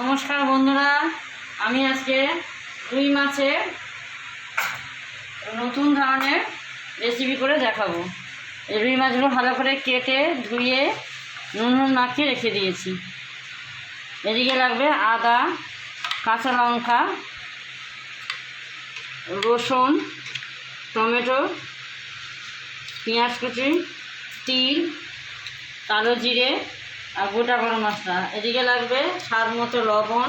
নমস্কার বন্ধুরা, আমি আজকে রুই মাছের নতুন ধরনের রেসিপি করে দেখাবো। এই রুই মাছগুলো ভালো করে কেটে, ধুয়ে, নুন নুন মাখিয়ে রেখে দিয়েছি। এদিকে লাগবে আদা, কাঁচা লঙ্কা, রসুন, টমেটো, পেঁয়াজ কুচি, তিল, কালো জিরে আর গোটা গরম মশলা। এদিকে লাগবে স্বাদ মতো লবণ,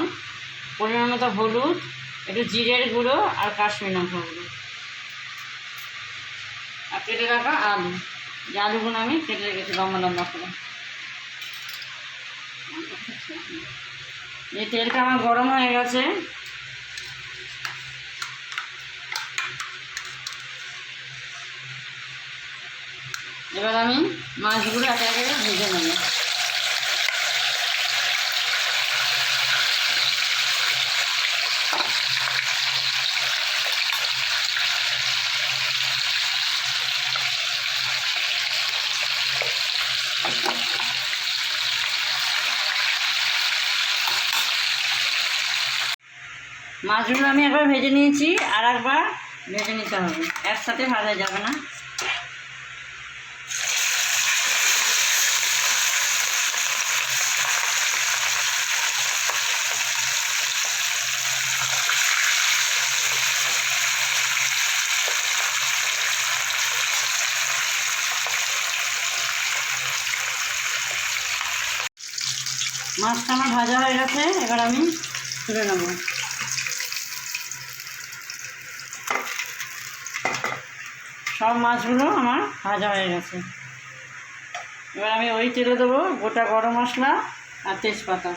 পরিমাণ মতো হলুদ, একটু জিরের গুঁড়ো আর কাশ্মীর লঙ্কা গুঁড়ো। আর কেটে রাখা আলু। যে আলুগুলো আমি কেটে রেখেছি লম্বা লম্বা করে। এই তেলটা আমার গরম হয়ে গেছে। এবার আমি মাছগুলো একে একে ভেজে নেব। মাছগুলো আমি একবার ভেজে নিয়েছি আর একবার ভেজে নিতে হবে। একসাথে ভাজা যাবে না। মাছটা আমার ভাজা হয়ে গেছে, এবার আমি তুলে নেব। সব মাছগুলো আমার ভাজা হয়ে গেছে। এবার আমি ওই তেলে দেবো গোটা গরম মশলা আর তেজপাতা।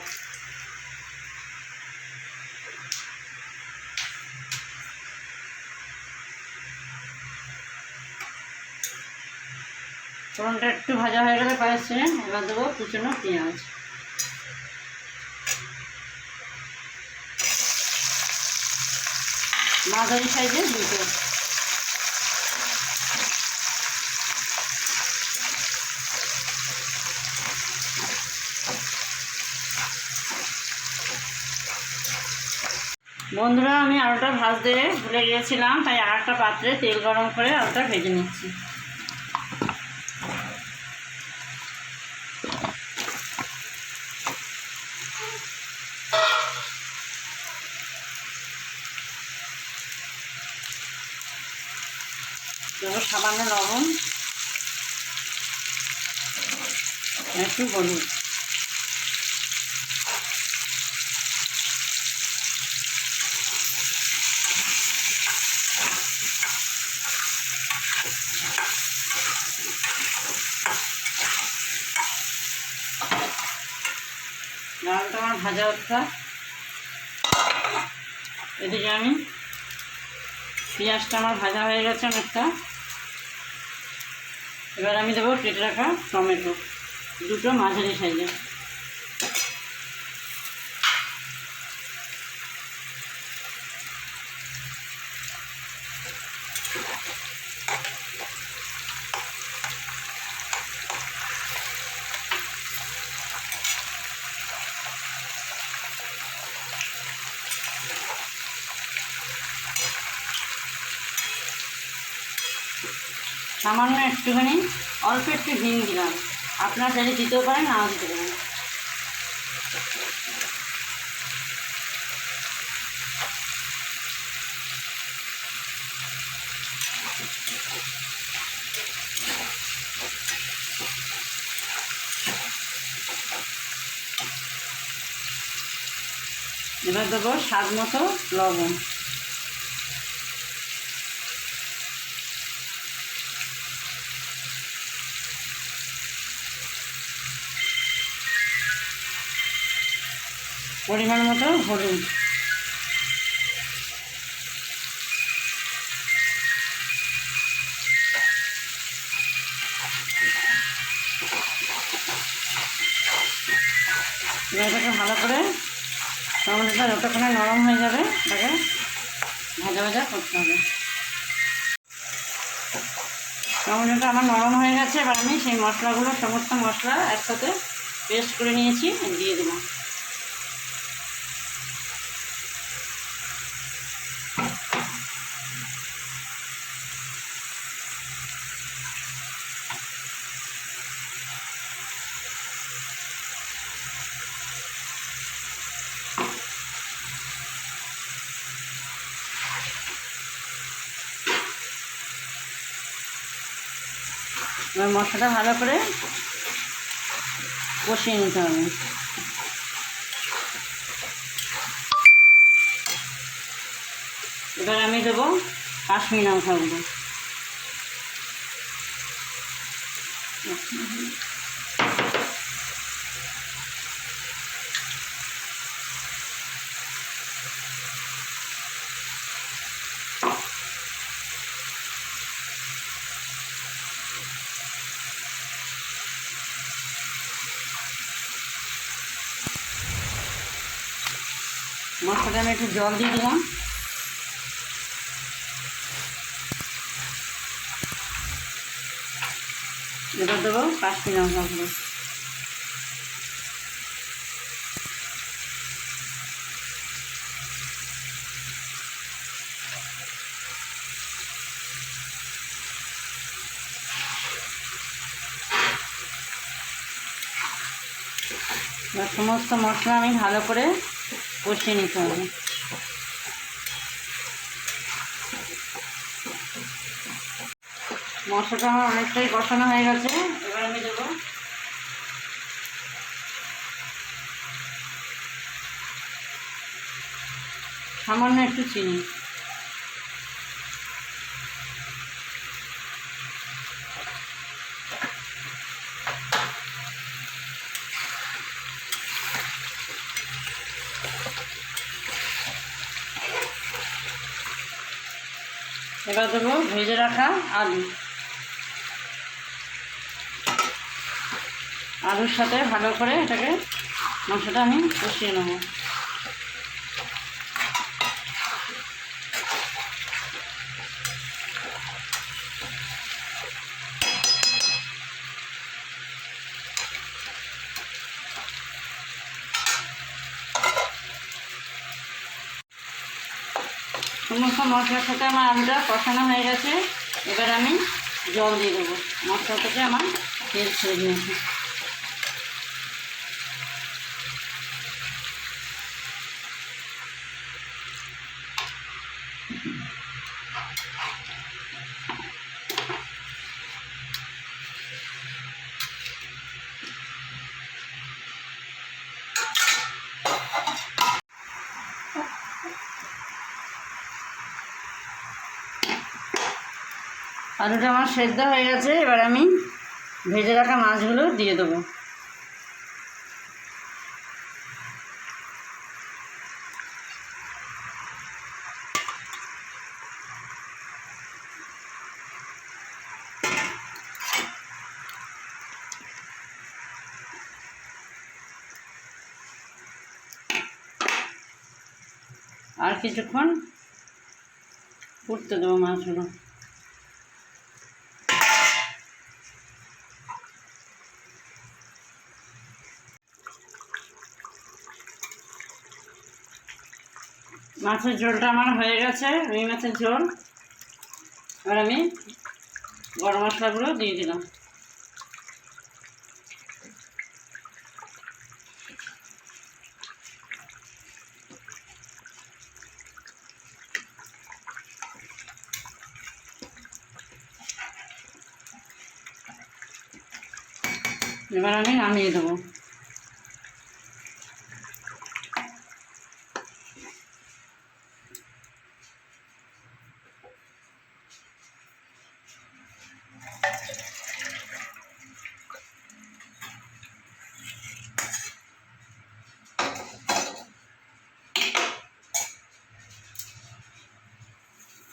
ফোড়নটা একটু ভাজা হয়ে গেলে পায়েছে এবার দেবো কুচনো পেঁয়াজ। মাঝারি সাইজে দুটো। বন্ধুরা, আমি আলুটা ভাজতে ভুলে গিয়েছিলাম, তাই আর একটা পাত্রে তেল গরম করে আলুটা ভেজে নিচ্ছি। সামান্য লবণ, একটু হলুদ ডালটা আমার ভাজা হচ্ছে এদিকে আমি পেঁয়াজটা আমার ভাজা হয়ে গেছে অনেকটা। এবার আমি দেবো কেটে রাখা টমেটো, দুটো মাঝারি সাইজে সামান্য একটুখানি, অল্প একটু হিং দিলাম। আপনারা চাইলে দিতেও পারেন, নাও দিতে পারেন। এবার দেবো স্বাদ মতো লবণ। পরিমাণ মতো হলুদ। এটাকে ভালো করে টমেটোটা যতক্ষণে নরম হয়ে যাবে তাকে ভাজা ভাজা করতে হবে। টমেটোটা আমার নরম হয়ে গেছে, এবার আমি সেই মশলাগুলো, সমস্ত মশলা একসাথে পেস্ট করে নিয়েছি, দিয়ে দেবো। এবার মশলাটা ভালো করে কষিয়ে নিতে হবে। এবার আমি দেবো কাশ্মীর লঙ্কাগুলো মশলাটা আমি একটু জল দিয়ে দিলাম। এবার দেবো কাশ্মীর লঙ্কাগুলো সমস্ত মশলা আমি ভালো করে কষিয়ে নিতে হবে। মশলাটা আমার অনেকটাই কষানো হয়ে গেছে। এবার আমি দেবো সামান্য একটু চিনি। এবার দেবো ভেজে রাখা আলু। আলুর সাথে ভালো করে এটাকে মাংসটা আমি কষিয়ে নেব। সমস্ত মশলার সাথে আমার আলুটা কষানো হয়ে গেছে। এবার আমি জল দিয়ে দেবো। মশলা থেকে আমার তেল ছেড়ে দিয়েছে। আলুটা আমার সেদ্ধ হয়ে গেছে, এবার আমি ভেজে রাখা মাছগুলো দিয়ে দেবো। আর কিছুক্ষণ ফুটতে দেবো মাছগুলো। মাছের ঝোলটা আমার হয়ে গেছে, রুই মাছের ঝোল। এবার আমি গরম মশলাগুলো দিয়ে দিলাম। এবার আমি নামিয়ে দেবো।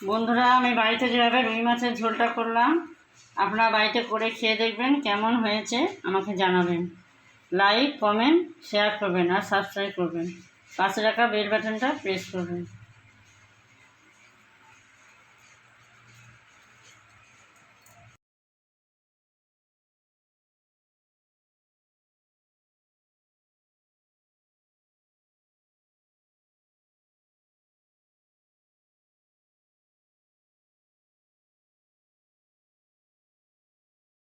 বন্ধুরা, আমি বাড়িতে যেভাবে রুই মাছের ঝোলটা করলাম, আপনারা বাড়িতে করে খেয়ে দেখবেন কেমন হয়েছে, আমাকে জানাবেন। লাইক কমেন্ট শেয়ার করবেন আর সাবস্ক্রাইব করবেন। পাশে রাখা বেল বাটনটা প্রেস করবেন।